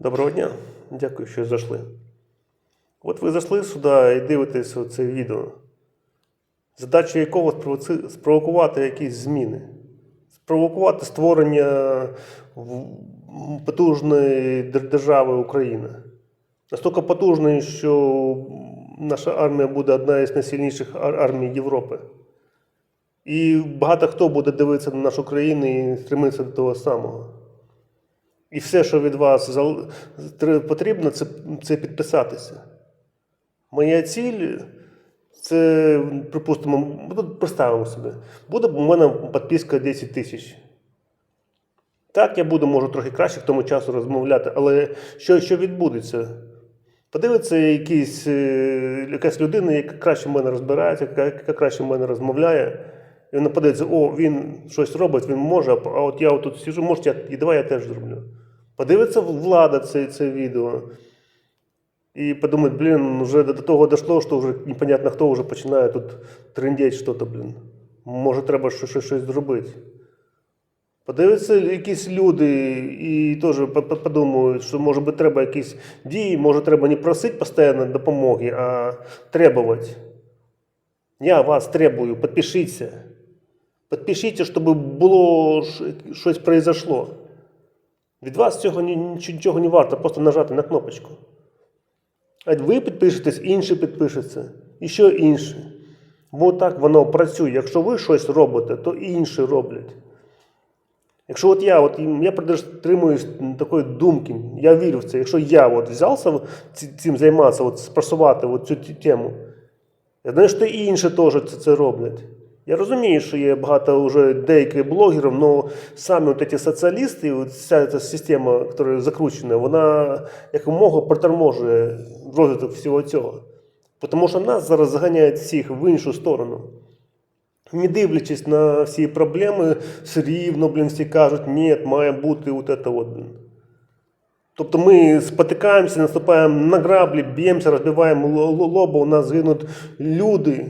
Доброго дня, дякую, що зайшли. От ви зайшли сюди і дивитесь це відео, задача якого спровокувати якісь зміни, спровокувати створення потужної держави Україна. Настільки потужної, що наша армія буде одна із найсильніших армій Європи. І багато хто буде дивитися на нашу країну і стремитися до того самого. І все, що від вас потрібно, це, це підписатися. Моя ціль це, припустимо, ну, представимо собі. Буде у мене підписка 10 тисяч. Так, я буду, можу, трохи краще в тому часу розмовляти, але що, що відбудеться? Подивиться якийсь, е, якась людина, яка краще в мене розбирається, яка, яка краще в мене розмовляє. І вона подивиться, о, він щось робить, він може, а от я тут сижу, може, я, і давай я теж зроблю. Подивиться влада це, це відео. І подумать, блін, вже до того дійшло, що вже непонятно хто вже починає тут трендіть щось, блін. Може, треба щось, щось, зробити. Подивиться якісь люди і теж по- по- подумають, що може би треба якісь дії, може треба не просити постійно допомоги, а требувати. Я вас требую, підпишіться. Підпишіться, щоб було щось произошло. Від вас цього нічого не варто, просто нажати на кнопочку. А ви підпишетесь, інші підпишуться, і ще інші. Бо так воно працює. Якщо ви щось робите, то інші роблять. Якщо от я, от я притримуюсь такої думки, я вірю в це. Якщо я от взявся цим займатися, от спрасувати от цю тему, я знаю, що і інші теж це роблять. Я розумію, що є багато вже деяких блогерів, але самі от ці соціалісти, вся ця система, яка закручена, вона якомога приторможує розвиток всього цього. Тому що нас зараз заганяють всіх в іншу сторону. Не дивлячись на всі проблеми, все рівно, блін, всі кажуть, ні, має бути от це от, блін. Тобто ми спотикаємося, наступаємо на граблі, б'ємося, розбиваємо лоба, у нас гинуть люди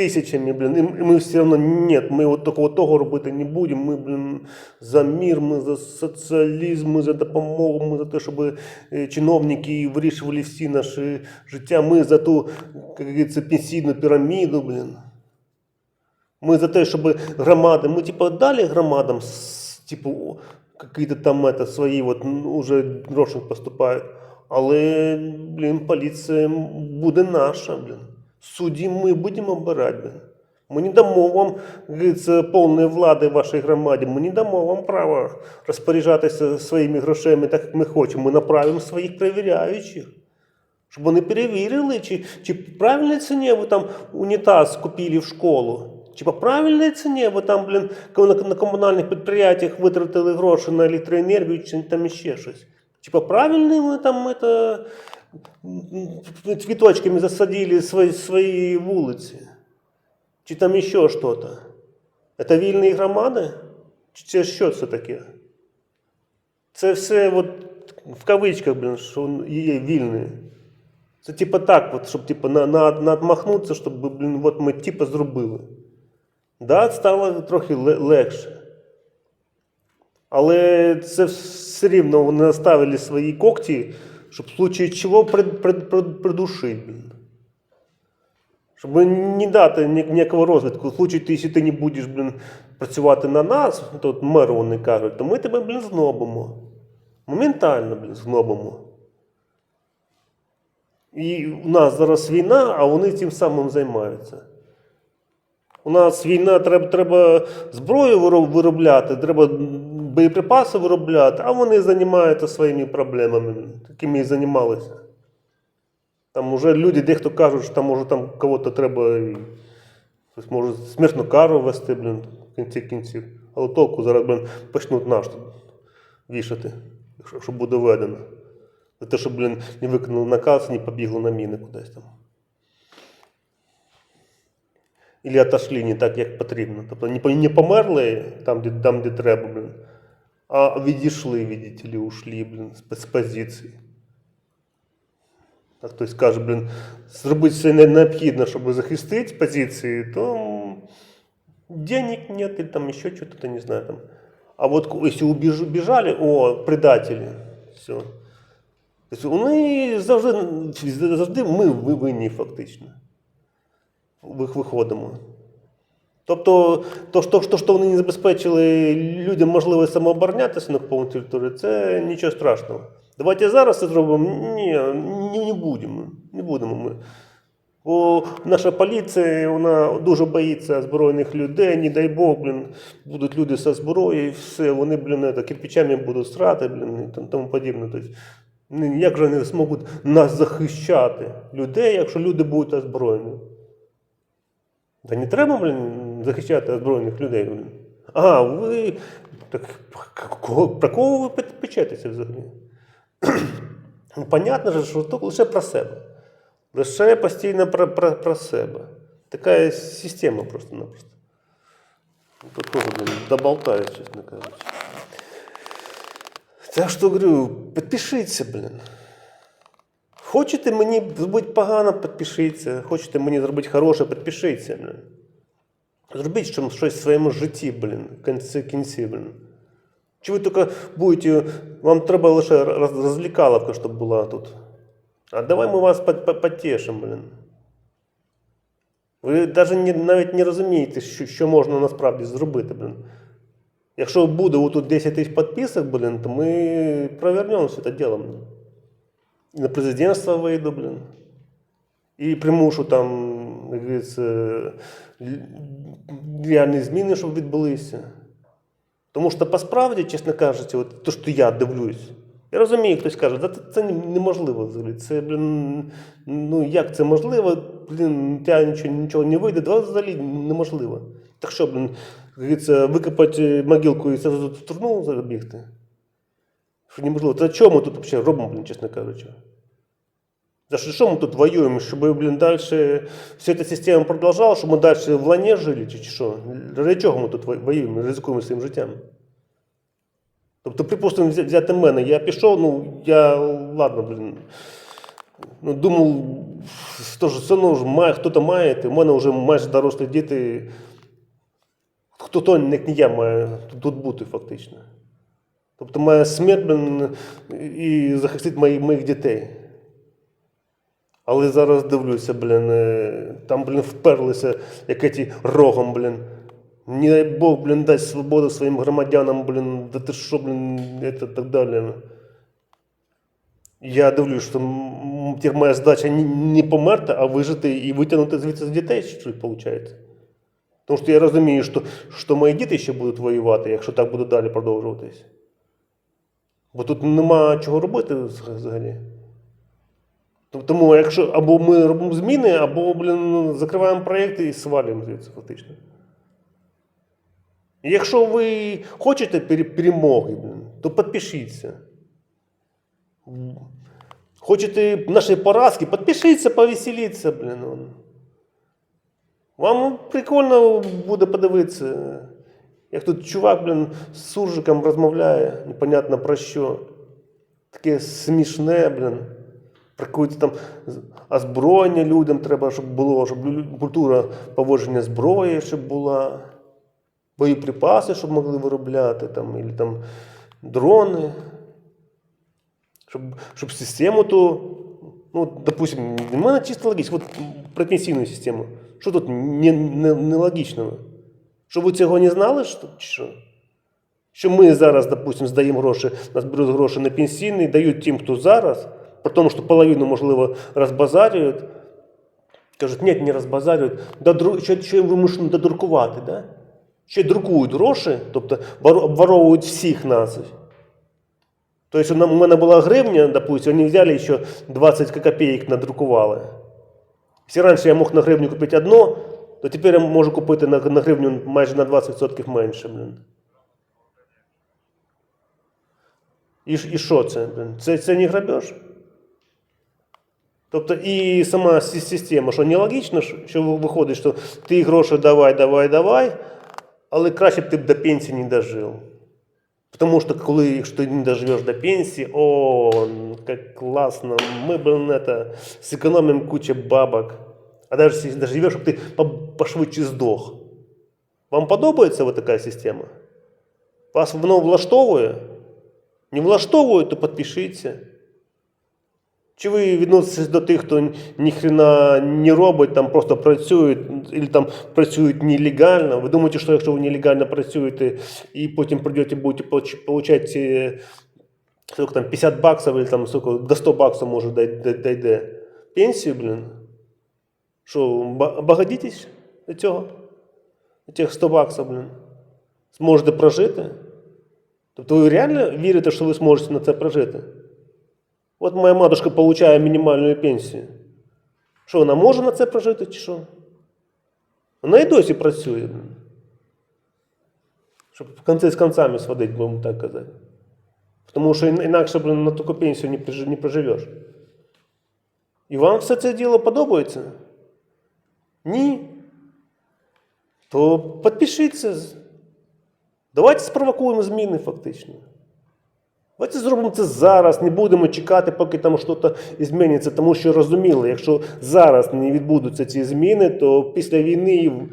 тисячами, блін, і і ми все одно ні, ми от такого того робити не будемо. Ми, блін, за мир, ми за соціалізм, ми за допомогу, ми за те, щоб е, чиновники вирішували всі наші життя. Ми за ту, як говориться, пенсійну піраміду, блін. Ми за те, щоб громади, ми типу дали громадам, типу, какие-то там это, свої от, уже гроші поступають. Але, блін, поліція буде наша, блін. Судді ми будемо обирати, блін. Ми не дамо вам, як говориться, повної влади в вашій громаді. Ми не дамо вам права розпоряджатися своїми грошима так, як ми хочемо. Ми направимо своїх перевіряючих. Щоб вони перевірили, чи, чи по правильній ціні ви там унітаз купили в школу. Чи по правильній ціні ви там, блін, на, на комунальних підприємствах витратили гроші на електроенергію, чи там ще щось. Чи по правильній ви там это, м, цвіточками засадили свої, свої вулиці? Чи там ще щось? Це вільні громади? Чи це що це таке? Це все от, в кавичках, блін, що є вільні. Це типа так, от, щоб типа, на, на, надмахнутися, щоб блін, от ми типа зробили. Да, стало трохи легше. Але це все рівно вони наставили свої когті, щоб в случае чого прид, прид, прид, придушити. Блін. Щоб не дати ні- ніякого розвитку. В случае, ти, якщо ти не будеш блін, працювати на нас, то от меру вони кажуть, то ми тебе блін, знобимо. Моментально блін, знобимо. І у нас зараз війна, а вони цим самим займаються. У нас війна, треба, треба зброю виробляти, треба боєприпаси виробляти, а вони займаються своїми проблемами, такими і займалися. Там вже люди дехто кажуть, що там може там кого-то треба і, може смертну кару ввести, блін, в кінці кінців. Але толку зараз, блін, почнуть наш вішати, якщо, буде введено. За те, щоб, блін, не виконали наказ, не побігли на міни кудись там. Ілі отошли не так, як потрібно. Тобто не померли там, де, там, де треба, блін, а відійшли, видите ли, ушли, блін, з, з позиції. А хтось каже, блін, зробити все не- необхідно, щоб захистити позиції, то м, денег нет, или там еще что-то, не знаю. Там. А вот ку- если убеж- убежали, о, предатели, Все. Тобто вони завжди, завжди ми ви- винні фактично. Вих- Виходимо. Тобто, то, що, то, що вони не забезпечили людям можливість самооборонятися на окупованій території, це нічого страшного. Давайте зараз це зробимо. Ні, не, не будемо. Не будемо ми. Бо наша поліція вона дуже боїться збройних людей, не дай Бог, блін, будуть люди зі зброєю, і все, вони, блін, это, кирпичами будуть страти, блін, і тому подібне. Тобто, ну, як же вони зможуть нас захищати, людей, якщо люди будуть озброєні? Та не треба, блін, захищати озброєних людей. А, ви. Так, про кого ви пе- печетеся взагалі? Ну, Понятно же, що то лише про себе. Лише постійно про, про, про себе. Така система просто-напросто. Доболтаю, чесно кажучи. Так що говорю, підпишіться, блін. Хочете мені зробити погано, підпишіться. Хочете мені зробити хороше, підпишіться. Блін. Зробіть щось щось в своєму житті, блін, в кінці, кінці, блін. Чи ви тільки будете, вам треба лише роз- розвлікаловка, щоб була тут. А давай ми вас по- по- потішимо, блін. Ви навіть не, навіть не розумієте, що, що можна насправді зробити, блін. Якщо буде отут 10 тисяч підписок, блін, то ми провернемо все це діло. Блін. І на президентство вийду, блін. І примушу там, реальні зміни, щоб відбулися. Тому що по справді, чесно кажучи, от те, що я дивлюсь, я розумію, хтось каже, «Да це, неможливо взагалі. Це, блін, ну як це можливо? Блін, тебе нічого, нічого не вийде, да взагалі неможливо. Так що, блін, викопати могилку і це в турну забігти? Що неможливо. Та чого ми тут взагалі робимо, блін, чесно кажучи? За що ми тут воюємо? Щоб, блін, далі вся ця система продовжала, щоб ми далі в лані жили, чи, що? Для чого ми тут воюємо, ризикуємо своїм життям? Тобто, припустимо, взя- взяти мене, я пішов, ну, я, ладно, блін, ну, думав, що все одно має, хто-то має, у мене вже майже дорослі діти, хто-то, як не я, має тут- бути фактично. Тобто моя смерть, блін, і захистить моїх, моїх дітей. Але зараз дивлюся, блін, е, там, блін, вперлися, як ті рогом, блін. Не дай Бог, блін, дасть свободу своїм громадянам, блін, да ти що, блін, це так далі. Я дивлюсь, що моя задача не померти, а вижити і витягнути звідси з дітей, що виходить. Тому що я розумію, що, що мої діти ще будуть воювати, якщо так буде далі продовжуватись. Бо тут нема чого робити взагалі. Тому якщо або ми робимо зміни, або, блін, закриваємо проєкти і свалюємо звідси фактично. Якщо ви хочете перемоги, то підпишіться. Хочете нашої поразки, підпишіться, повеселіться, блін. Вам прикольно буде подивитися, як тут чувак, блін, з суржиком розмовляє, непонятно про що. Таке смішне, блін. Про там озброєння людям треба, щоб було, щоб культура поводження зброї, щоб була, боєприпаси, щоб могли виробляти, там, або там дрони. Щоб, щоб систему ту, ну, допустим, мене чисто логічно, от про пенсійну систему. Що тут не, не, нелогічного? Що ви цього не знали? Що, чи що? Що ми зараз, допустим, здаємо гроші, нас беруть гроші на пенсійний, дають тим, хто зараз, при тому, що половину, можливо, розбазарюють. Кажуть, ні, не розбазарюють, додру... ще, ще вимушені додрукувати, да? ще друкують гроші, тобто обворовують всіх нас. Тобто у мене була гривня, допустим, вони взяли ще 20 копійок надрукували. Якщо раніше я мог на гривню купити одно, то тепер я можу купити на, на гривню майже на 20% менше. Блін. І, і що це? Блін? Це, це не грабеж? Тобто і сама сі- система, що нелогічно, що- що виходить, що ти гроші давай, давай, давай, але краще б ти б до пенсії не дожив. Тому що коли якщо ти не доживеш до пенсії, о, як класно, ми блин, это, сэкономим кучу бабок. А даже если доживеш, щоб ти по- пошвидше здох. Вам подобається вот така система? Вас воно влаштовує? Не влаштовує, то підпишіться. Чи ви відноситесь до тих, хто ніхрена не робить, там просто працюють, або там працюють нелегально? Ви думаєте, що якщо ви нелегально працюєте і потім прийдете, будете отримати сколько там, 50 баксов или там сколько, до 100 баксов дой- дойде. Пенсію, блін. Що, ба- до цього? Тих 100 баксів, блін. Зможете прожити? Тобто ви реально вірите, що ви зможете на це прожити? От моя матушка отримує мінімальну пенсію. Що, вона може на це прожити чи що? Вона і досі працює. блін. Щоб в кінці з концами сводити, будемо так казати. Тому що ін- інакше блін, на таку пенсію не, прижи- не проживеш. І вам все це діло подобається? Ні. То підпишіться. Давайте спровокуємо зміни фактично. Давайте зробимо це зараз, не будемо чекати, поки там щось зміниться, тому що розуміли, якщо зараз не відбудуться ці зміни, то після війни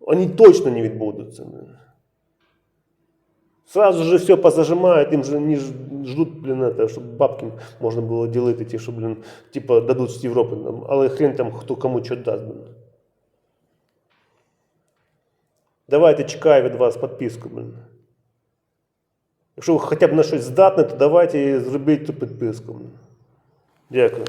вони точно не відбудуться. Сразу же все позажимают, им же не ж- ждут, блин, это, чтобы бабки можно было делить, ті, що, блин, типа дадуть з Європи, нам, але хрен там хто кому що дасть. Блин. Давайте чекаю від вас підписку, блин. Якщо ви хоча б на щось здатне, то давайте зробіть ту підписку. Дякую.